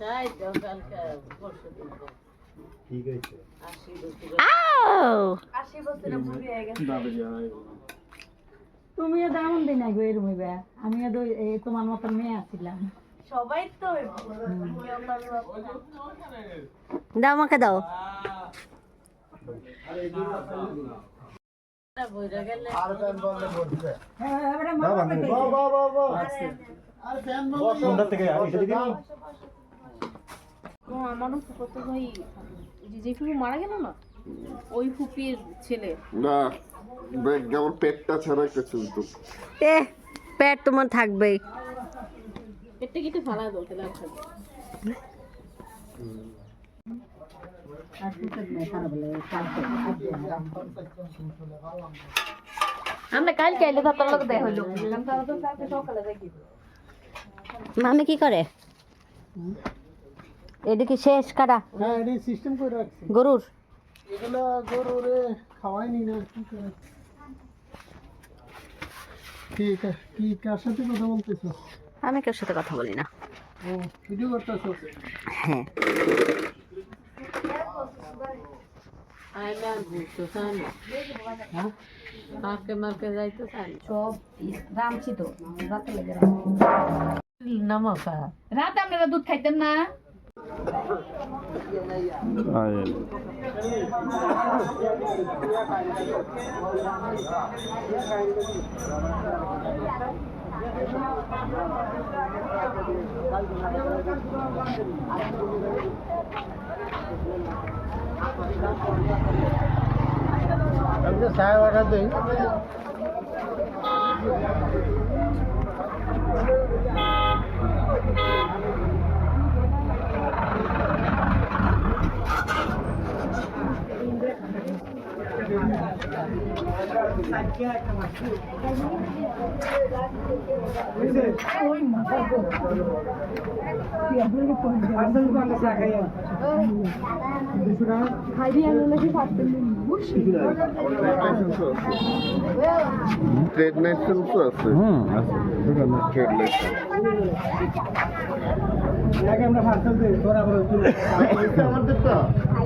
তাই তো কালকে পরশু দিন আগে এরম হইবে আমি এই তোমার মতন মেয়ে আছিলাম সবাই তো। দাও আমাকে দাও যে ফুপি মারা গেল না ওই ফুপির ছেলে না যেমন পেটটা ছাড়া কিছু তো এ পেট তোমার থাকবেই পেটটা কেটে ফালা দাও কালকে আমরা কালকে আইলে তো তোর লোক দেখা হইল। বললাম তারা তো কালকে সকালে দেখি মামি কি করে? এদিকে শেষ কাটা? হ্যাঁ এটি সিস্টেম করে রাখছি। গরুর? এগুলা গরু রে খাওয়াইনি না কি করে? ঠিক আছে কি কার সাথে কথা বলতেছো? আমি কার সাথে কথা বলি না। ও ভিডিও করতেছো? হ্যাঁ। আয় না বুঝতে চাই হ্যাঁ মার্কে মার্কে যাইতে চাই সব রামছি তো। রাতে লেগে নমকা রাতে আপনারা দুধ খাইতেন না। আমি তো સાહેબ ট্রেড লাইসেন্স আছে। হুম আছে। ট্রেড আগে আমরা দিই করে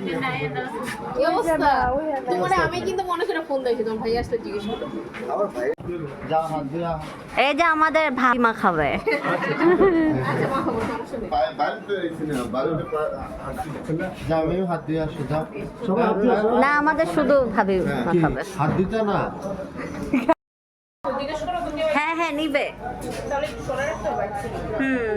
কি অবস্থা? তোমার আমি কিন্তু মনে করে ফোন দিয়েছি তোমার ভাই আসলে জিজ্ঞেস করো যাও হাত দিয়া এই যে আমাদের খাবে। আচ্ছা মা আসো যাও না আমাদের শুধু ভাবি মা খাবে। হাত দিতে না? হ্যাঁ হ্যাঁ নিবে। হুম।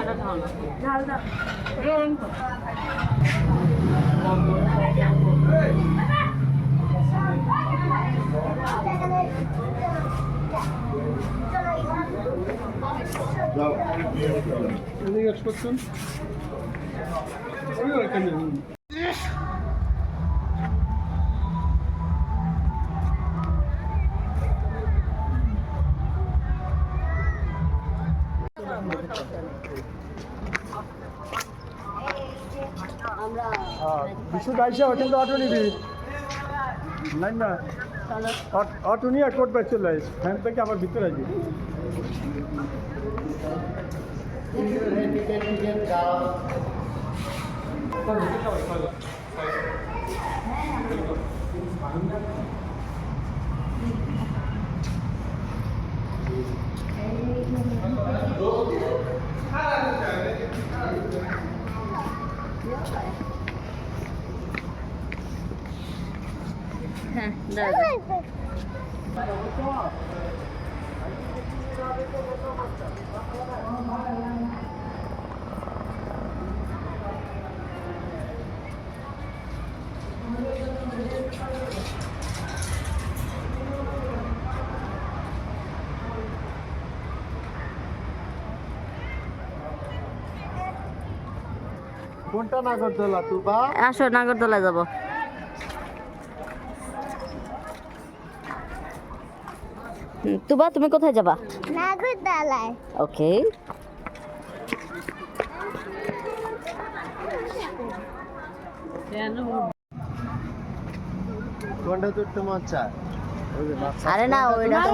এটা খাও না যাও। জিজ্ঞেস করছেন? ওই ওইখানে বিশু গাইছে ওখান তো অটো নিবি। নাই না। অট- অটো নিয়ে কোর্ট বাইক চলে আসি ফ্যান থেকে আবার ভিতরে আসবি হ্যাঁ দাঁড়া কোনটা নাগরদোলা তুবা? আসো নাগরদোলা যাব। তুবা তুমি কোথায় যাবা? নাগরদোলায়। ওকে। কোনটা মন চায় আরে না ওইটা তো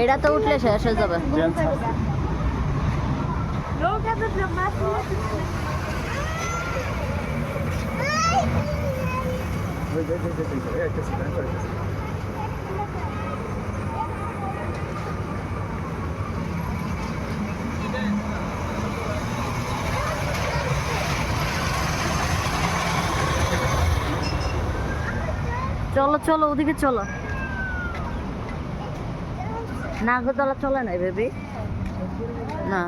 এটা তো উঠলে শেষ হয়ে যাবে। চলো চলো ওদিকে চলো। নাগরদোলা চলে নাই বেবি না।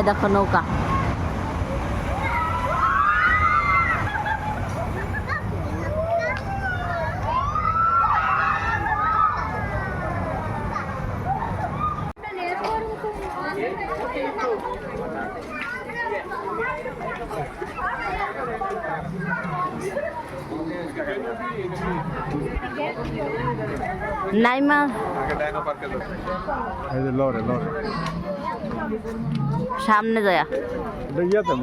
এ দেখো নৌকা নাইমা এই যে লরে লরে সামনে যায়। ইয়াতে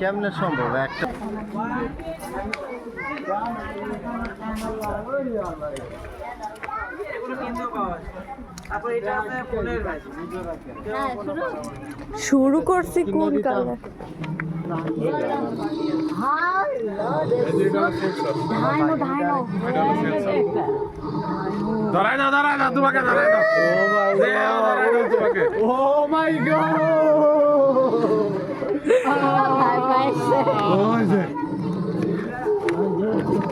কেমনে সম্ভব? একটা শুরু করছি কোন কালে ধরাই দাও ধরাই দাও তোমাকে ধরাই দাও তোমাকে। ও মাই গড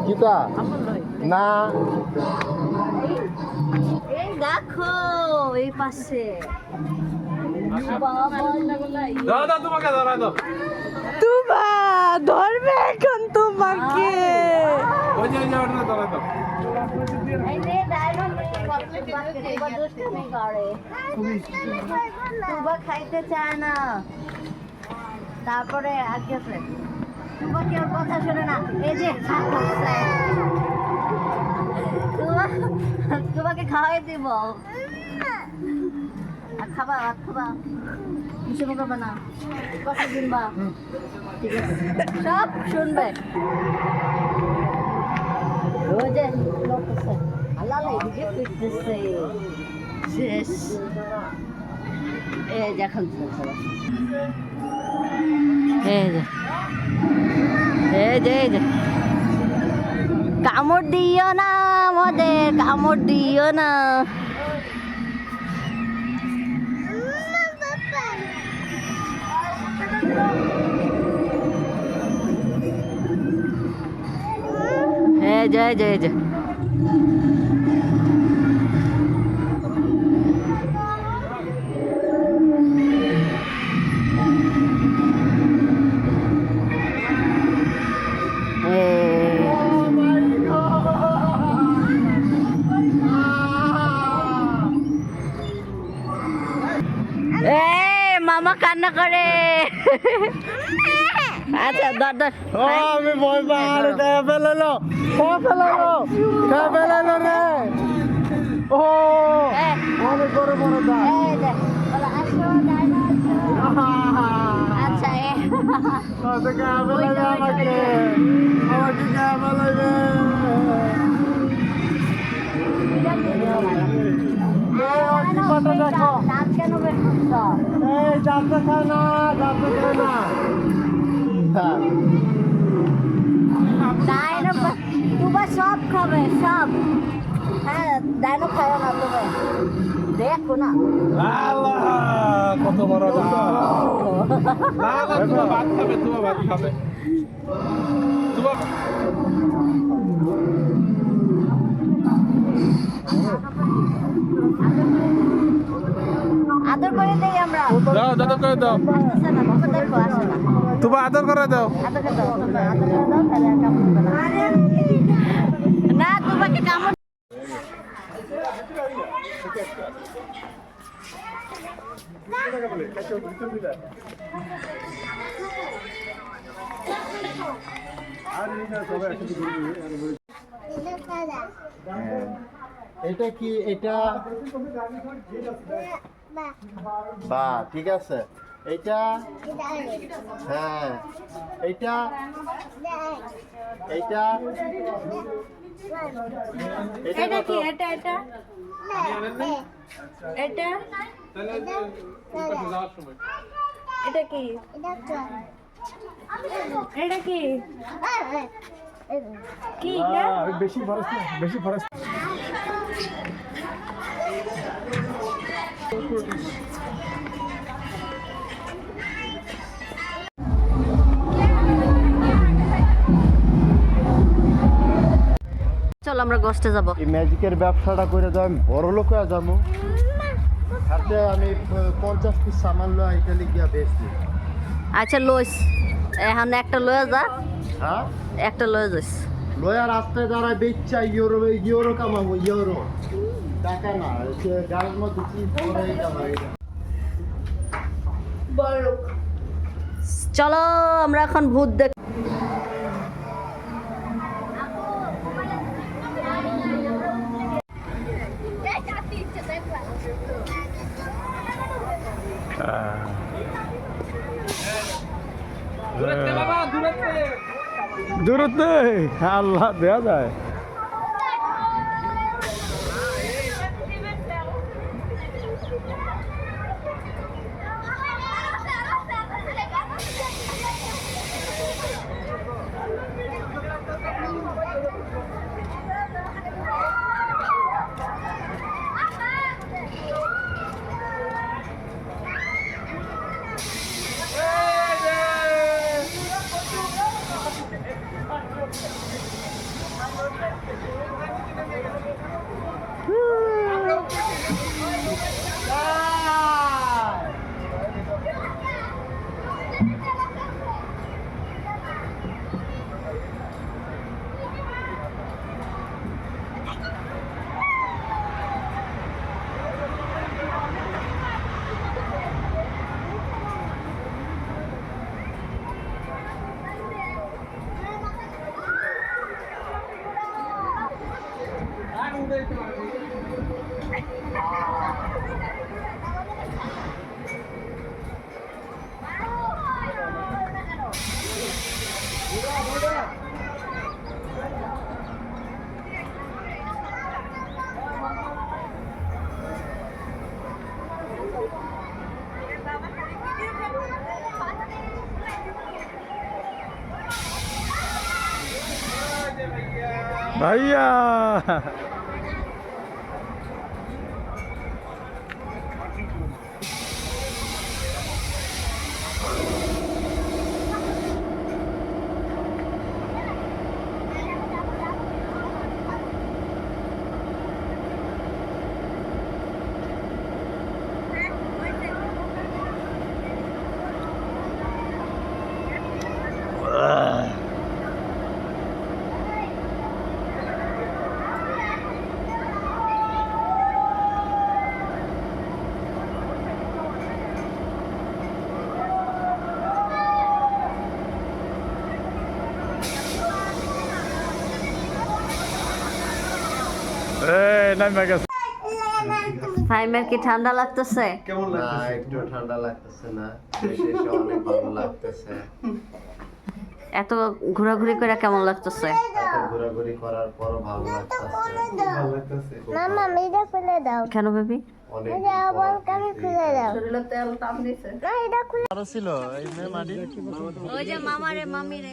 কিতা না। দেখো এই পাশে। দাও তোমাকে ধরাই দাও তুমা ধরবে তুবা খাইতে চায় না তারপরে আগে তুবা কেউ কথা শোনে না এই যে তোমাকে খাওয়াই দিব খাবা খাবা কিছু না কথা শুনবা সব শুনবে। শেষ। কামড় দিও না আমাদের কামড় দিও না। এই যে এই যে এই যে এ মামা কান্না করে আচ্ছা ধর ধর। ও আমি ভয় পাই আরে খেয়ে ফেলালো খেয়ে ফেলালো খেয়ে ফেলালো রে। ও অনেক বড় বড় দাঁত। আচ্ছা আমাকে আমাকে। খেয়ে ফেলাবে। দেখো? এই যাত্রা খায় না যাত্রা খায় না। হ্যাঁ ডাইনো সব খাবে সব হ্যাঁ ডাইনো খাবে না তুমি দেখো না। কত বড় না না তোমার ভাত খাবে তোমার ভাত খাবে। দাও আদর করে দাও। তোমরা আদর করে দাও। না তোমাকে কামড় এটা কি এটা? বা ঠিক আছে। এটা হ্যাঁ। এটা এটা এটা এটা কত? কি এটা এটা? এটা? এটা কি? এটা কি? কি এটা আহ, বেশি খরচ না বেশি খরচ চলো আমরা গোষ্ঠে যাব। এই ম্যাজিকের ব্যবসাটা করে দাও আমি বড় লোক হয়ে যাব। হাতে আমি পঞ্চাশ পিস সামান লয় ইটালি গিয়া বেশি আচ্ছা লইস। এখন একটা লয়ে যা। হ্যাঁ? একটা লয়ে যাইস। লয়া রাস্তায় দাঁড়ায় বেচা ইউরো ইউরো কামাবো ইউরো টাকা না গাড়ির মধ্যে চলো, আমরা এখন ভূত দেখ আল্লাহ দেয়া যায়। 哎呀。নামে গেছে ফাইমের কি ঠান্ডা লাগতেছে? না একটু ঠান্ডা লাগতেছে না। অনেক ভালো লাগতেছে। এত ঘোরাঘুরি করে কেমন লাগতেছে? ঘোরাঘুরি করার পরও ভালো লাগতেছে। মামা মেয়েটা খুলে দাও। কেন বেবি? অনেক আবার কামি খুলে দাও। না এটা খুলে আরও ছিল এই মামারে মামিরে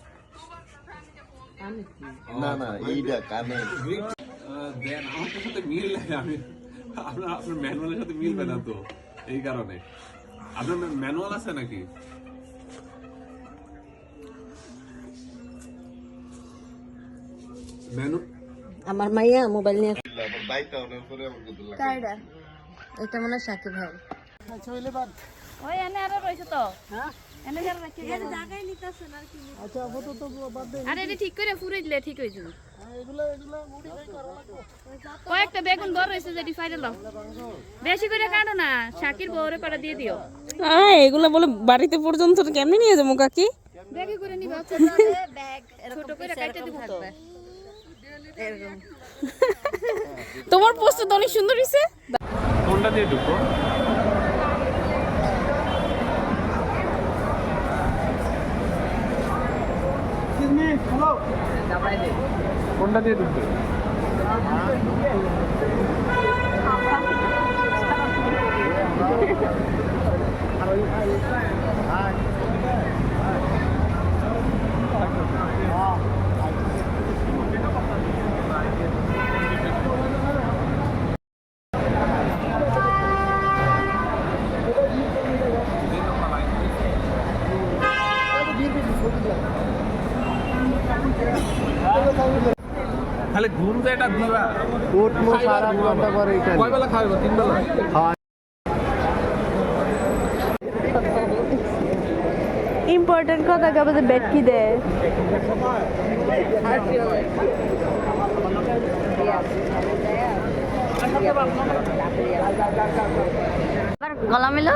না না এইটা কানে। দেন আমার সাথে মিল লাগে আমি আপনার আপনার ম্যানুয়ালের সাথে মিলবে না তো এই কারণে। আপনার ম্যানুয়াল আছে নাকি? ম্যানু আমার মাইয়া মোবাইল নিয়ে এটা মনে হয় সাকিব ভাই। ওই এনে আরও রয়েছে তো। এনে যারা রাখি গেল আরে এটা ঠিক করে দিলে ঠিক হয়ে যাবে। কয়েকটা বেগুন বড় হয়েছে যেটি ফাইলে লও। বেশি করে কাটো না শাকির বউরে দিয়ে দিও। হ্যাঁ এগুলো বলে বাড়িতে পর্যন্ত কেমনে নিয়ে যাব কাকি? বেগে করে নিবা। ছোট করে কাটতে দিব তো তোমার পোস্ট তো অনেক সুন্দর হয়েছে কোনটা দিয়ে ঢুকবো? কোনটা দিয়ে ঢুকবে আর ঘুরতে এটা দিবা উঠমো সারা ঘণ্টা পরে এখানে। কয় বেলা তিন বেলা ইম্পর্টেন্ট কথা কবে যে বেড কি দেয়? আবার গলা মিলো?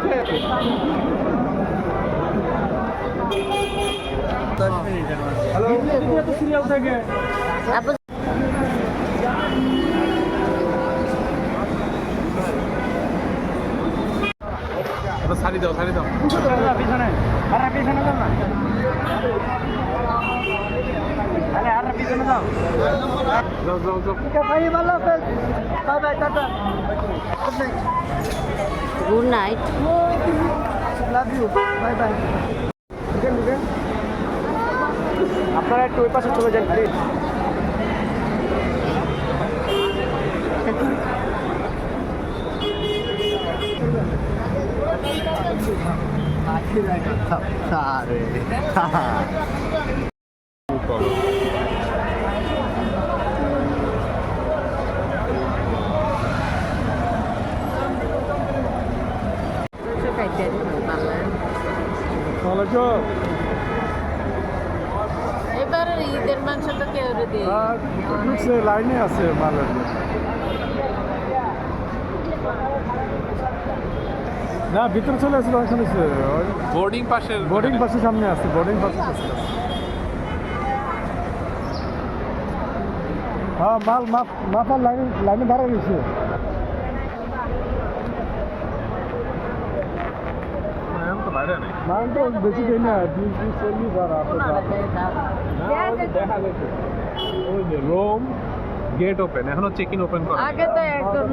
সিরিয়াল থেকে আপু ওটা ছাড়ি দাও ছাড়ি দাও পিছনে আর পিছনে যাও না আরে আর পিছনে যাও যাও যাও good night love you bye bye আপনারা একটু ওই পাশে চলে যান প্লিজ আরে ভালো তো এবারে ঈদের মাংস তো কেউ দিয়ে আর ঢুকছে লাইনে আছে মালের না ভিতরে চলে আসছিল ওখানে বোর্ডিং পাশের বোর্ডিং পাসের সামনে আছে বোর্ডিং কাছে হ্যাঁ মাল মাপ মাপার লাইনে লাইনে দাঁড়া গেছে এখন তো বেশি দেয় না বিশ চল্লিশ আর আপনার দেখা যে রোম গেট ওপেন এখনও চেক ইন ওপেন করা আগে তো একদম